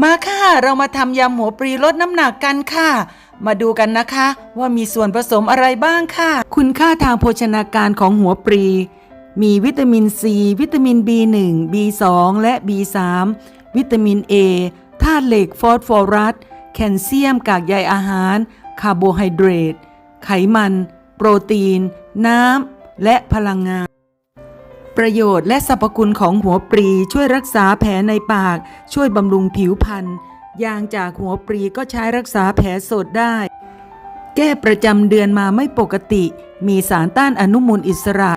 มาค่ะ เรามาทำยำหัวปรีลดน้ำหนักกันค่ะ มาดูกันนะคะ ว่ามีส่วนผสมอะไรบ้างค่ะ คุณค่าทางโภชนาการของหัวปรีมีวิตามินซีวิตามิน B1 B2 และ B3 วิตามิน A ธาตุเหล็กฟอสฟอรัส แคลเซียมกากใยอาหาร คาร์โบไฮเดรต ไขมัน โปรตีน น้ำ และพลังงาน ประโยชน์และสรรพคุณของหัวปรีช่วยรักษาแผลในปาก ช่วยบำรุงผิวพรรณยางจากหัวปรีก็ใช้รักษาแผลสดได้ แก้ประจำเดือนมาไม่ปกติ มีสารต้านอนุมูลอิสระ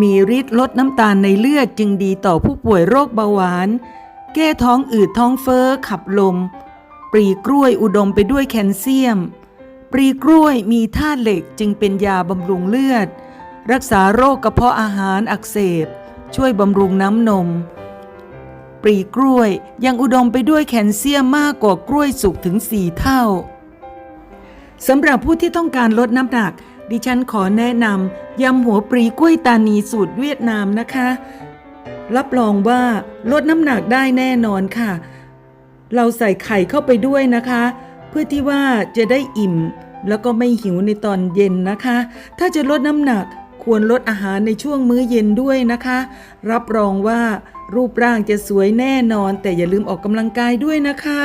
มีฤทธิ์ลดน้ำตาลในเลือดจึงดีต่อผู้ป่วยโรคเบาหวาน แก้ท้องอืดท้องเฟ้อขับลม ปรีกล้วยอุดมไปด้วยแคลเซียม ปรีกล้วยมีธาตุเหล็กจึงเป็นยาบำรุงเลือด รักษาโรคกระเพาะอาหารอักเสบ ช่วยบำรุงน้ำนม ปรีกล้วยยังอุดมไปด้วยแคลเซียมมากกว่ากล้วยสุกถึง 4 เท่าสำหรับผู้ที่ต้องการลดน้ำหนัก ดิฉันขอแนะนำยำหัวปรีกล้วยตานีสูตรเวียดนามนะคะ รับรองว่าลดน้ำหนักได้แน่นอนค่ะ เราใส่ไข่เข้าไปด้วยนะคะ เพื่อที่ว่าจะได้อิ่มแล้วก็ไม่หิวในตอนเย็นนะคะ ถ้าจะลดน้ำหนัก ควรลดอาหารในช่วงมื้อเย็นด้วยนะคะ รับรองว่ารูปร่างจะสวยแน่นอน แต่อย่าลืมออกกำลังกายด้วยนะคะ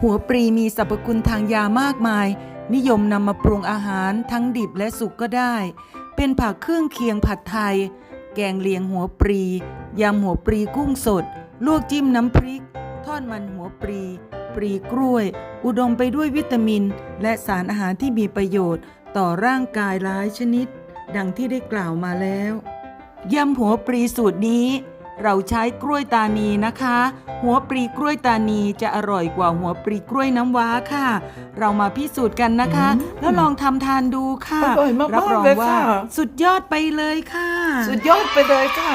หัวปรีมีสรรพคุณทางยามากมาย นิยมนำมาปรุงอาหารทั้งดิบและสุกก็ได้ เป็นผักเครื่องเคียงผัดไทย แกงเลียงหัวปรียำหัวปรีกุ้งสด ลวกจิ้มน้ำพริก ทอดมันหัวปรี ปรีกล้วย อุดมไปด้วยวิตามิน และสารอาหารที่มีประโยชน์ ต่อร่างกายหลายชนิด ดังที่ได้กล่าวมาแล้วยำหัวปรีสูตรนี้ เราใช้กล้วยตานีนะคะ หัวปรีกล้วยตานีจะอร่อยกว่าหัวปรีกล้วยน้ำว้าค่ะ เรามาพิสูจน์กันนะคะ แล้วลองทำทานดูค่ะอร่อยมากๆรับรองเลยว่าค่ะสุดยอดไปเลยค่ะ สุดยอดไปเลยค่ะ